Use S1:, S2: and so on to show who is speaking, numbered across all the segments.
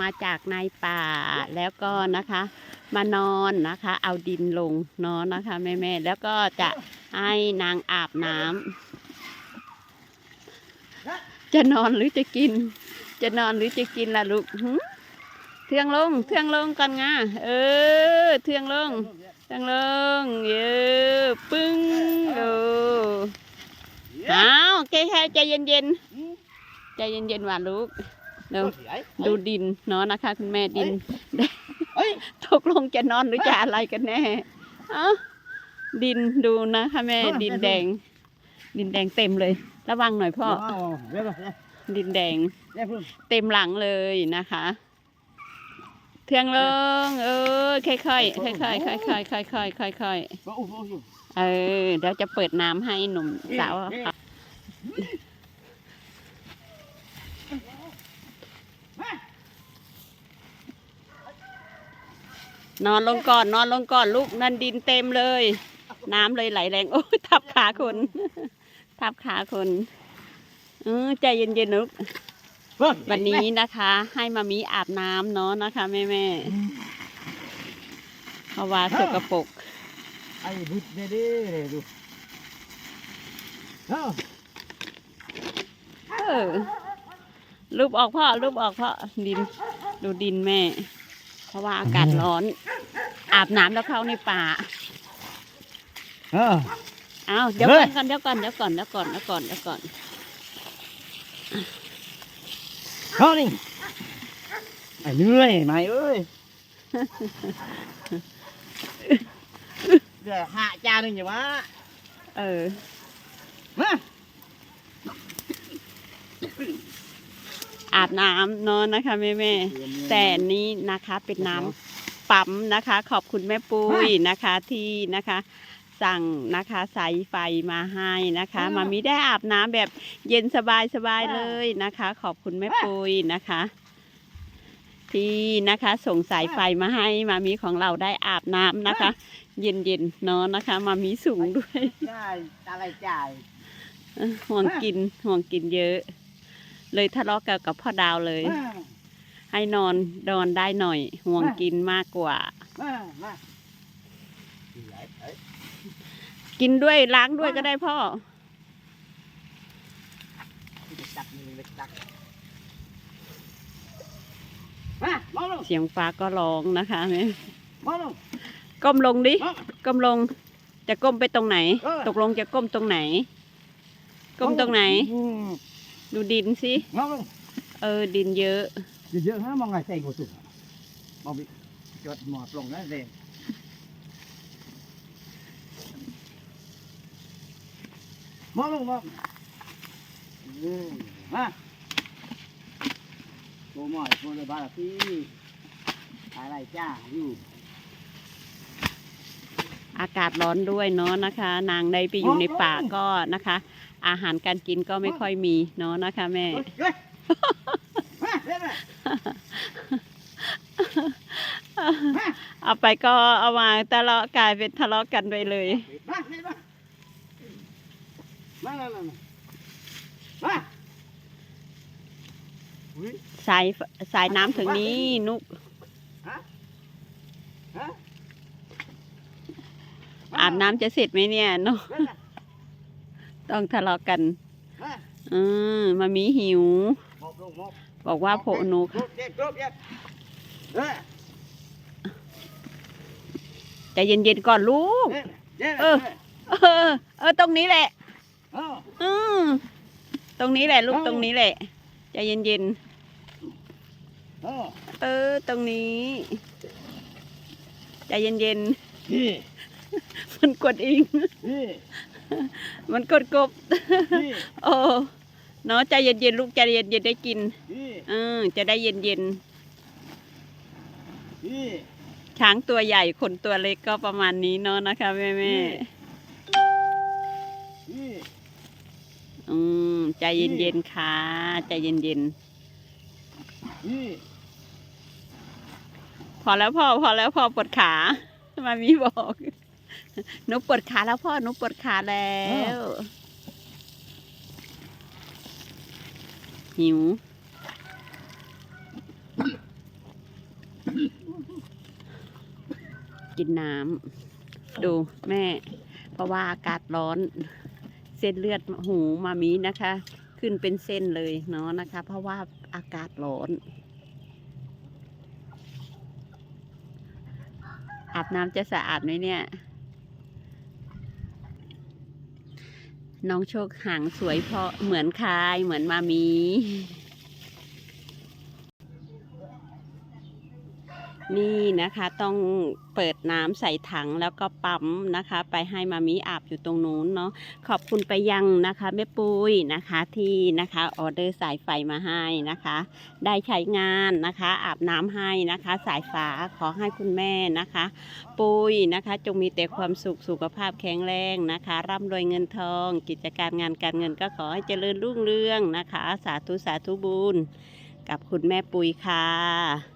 S1: มาจากในป่าแล้วก็นะคะ มานอนนะคะ เอาดินลงนอนนะคะแม่แม่แล้วก็จะให้นางอาบน้ำจะนอนหรือจะกิน จะนอนหรือจะกินล่ะลูกเทืองลงเทืองลงก่อนงาเออเทืองลงเทืองลงเยอปึ้งโอ้เอาแค่แค่ใจเย็นๆใจเย็นๆหวานลูก ดี๋ยวดูดินเนาะนะคะ คุณแม่ดิน
S2: เฮ้ย
S1: ตกลงจะนอนหรือจะอะไรกันแน่เอ้าดินดูนะคะแม่
S2: เออ
S1: ดินแดง ดินแดงเต็มเลย ระวังหน่อยพ่อ
S2: เร็ว
S1: ดินแดง
S2: เร็ว
S1: เต็มหลังเลยนะคะ เทืองลงเออค่อยๆค่อยๆค่อยๆค่อยๆค่อยๆค่อยๆค่อยๆค่อย
S2: โอ้โห
S1: ๆเออเดี๋ยวจะเปิดน้ำให้หนุ่มสาวค่ะ นอนลงก่อน นอนลงก่อนลูกนั่นดินเต็มเลย น้ำเลยไหลแรง โอ้ยทับขาคน ทับขาคนเออใจเย็นๆนะลูกวันนี้นะคะ ให้มามีอาบน้ำเนาะนะคะแม่แม่ๆเพราะว่าสกปรก
S2: ไอ้บุตรเด้เด้ดูเอ้า
S1: เออรูปออกพ่อรูปออกพ่อดิน ดูดินแม่ เพราะว่าอากาศร้อน อาบน้ำแล้วเข้าในป่า
S2: เออ
S1: เอาเดี๋ยว
S2: เฮ้
S1: ก่อยนก่อนเดี๋ยวก่อนเดี๋ยวก่อนเดี๋ยวก่อนเดี๋ยวก่อนเดี๋ยวก่อน
S2: เข้านี่ไอ้เหนื่อยไหมเอ้ยเดี๋ยวหาจานหนึ่งอย่าวะ
S1: เออ
S2: มา
S1: อาบน้ำเนอนนะคะแม่แม่ๆแต่นี้นะคะเป็นน้ำปั๊มนะคะ ขอบคุณแม่ปุ้ยนะคะที่นะคะ สั่งนะคะสายไฟมาให้นะคะมามีได้อาบน้ำแบบเย็นสบายสบายๆเลยนะคะ ขอบคุณแม่ปุ้ยนะคะ ที่นะคะส่งสายไฟมาให้มามีของเราได้อาบน้ำนะคะ เย็นเย็นๆเนอนนะคะ มามีสูงด้วย
S2: จ่ายอะไรจ่าย
S1: เออห่วงกินห่วงกินเยอะ เลยทะเลาะกันกับพ่อดาวเลย
S2: มา
S1: ให้นอนนอนได้หน่อย ห่วงกินมากกว่า
S2: มามา
S1: กินด้วยล้างด้วยก็ได้พ่อ
S2: จับมือเลยจับมามาลง
S1: เสียงฟ้าก็ร้องนะคะแม่
S2: มาลง
S1: ก้มลงดิ
S2: มา
S1: ก้มลง จะก้มไปตรงไหน
S2: เออ
S1: ตกลงจะก้มตรงไหน ก้มตรงไหน
S2: อืม
S1: ดูดินสิ
S2: มาลง
S1: เออดินเยอะ
S2: เยอะๆฮะมองไงใส่กูสุกมองไปจดหมอบลงนะเด็มองลงมองอืมมาโตหมอยโตเลยบาลพี่อะไรจ้าอยู่
S1: อากาศร้อนด้วยเนาะนะคะ นางได้ไปอยู่ในป่าก็นะคะ อาหารการกินก็ไม่ค่อยมีเนาะนะคะแม่
S2: เฮ้ยเฮ้ยมาเร็วมา
S1: เอาไปก็เอามาทะเลาะกลายเป็นทะเลาะกันไปเลย
S2: มาเร็วมามามามามาอุ้ย
S1: สายสายน้ำถึงนี้นุก
S2: ฮะฮะ
S1: อาบน้ำจะเสร็จไหมเนี่ยเนาะ
S2: นั่นน่ะ
S1: ต้องทะเลาะกัน
S2: มา
S1: อืมมามีหิว
S2: หมอบลงหมอบ
S1: บอกว่าโผนุก
S2: กรบเย็บกรบเย็บเอ้ย
S1: ใจเย็นๆก่อนลูก
S2: เอ้ยเย็บ
S1: เออ เออ เออ ตรงนี้แหละ
S2: เออ
S1: อืมตรงนี้แหละลูก
S2: เอ้า
S1: ตรงนี้แหละใจเย็น
S2: เออ
S1: ๆเออ ตรงนี้ใจเย็น
S2: พี่
S1: ๆมันกดอิง
S2: พี่
S1: มันกดกบ
S2: พี่
S1: โอ้เนาะใจเย็นๆลูกใจเย็นๆได้กิน
S2: พี่
S1: เออจะได้เย็น
S2: พี่
S1: ๆช้างตัวใหญ่คนตัวเล็กก็ประมาณนี้เนาะนะคะแม่แม่
S2: พี่
S1: ๆอืมใจเย็นๆค่ะใจเย็น
S2: พี่
S1: ๆพอแล้วพ่อพอแล้วพ่อปวดขามามีบอก หนูปวดขาแล้วพ่อหนูปวดขาแล้ว หิว กินน้ำดูแม่ เพราะว่าอากาศร้อน เส้นเลือดหูมามีนะคะ ขึ้นเป็นเส้นเลยเนาะนะคะ เพราะว่าอากาศร้อนอาบน้ำจะสะอาดไหมเนี่ย น้องโชคหางสวยเพราะเหมือนคายเหมือนมามี นี่นะคะต้องเปิดน้ำใส่ถังแล้วก็ปั๊มนะคะ ไปให้มามีอาบอยู่ตรงนู้นเนาะขอบคุณไปยังนะคะแม่ปุ้ยนะคะที่นะคะออเดอร์สายไฟมาให้นะคะ ได้ใช้งานนะคะ อาบน้ำให้นะคะ สายฟ้าขอให้คุณแม่นะคะ ปุ้ยนะคะ จงมีแต่ความสุขสุขภาพแข็งแรงนะคะร่ำรวยเงินทอง กิจการงานการเงินก็ขอให้เจริญรุ่งเรืองนะคะ สาธุสาธุบุญกับคุณแม่ปุ้ยค่ะ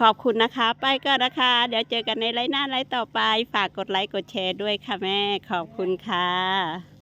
S1: ขอบคุณนะคะ ไปก็นะคะ เดี๋ยวเจอกันในไลน์หน้าไลน์ต่อไป ฝากกดไลค์กดแชร์ด้วยค่ะแม่ ขอบคุณค่ะ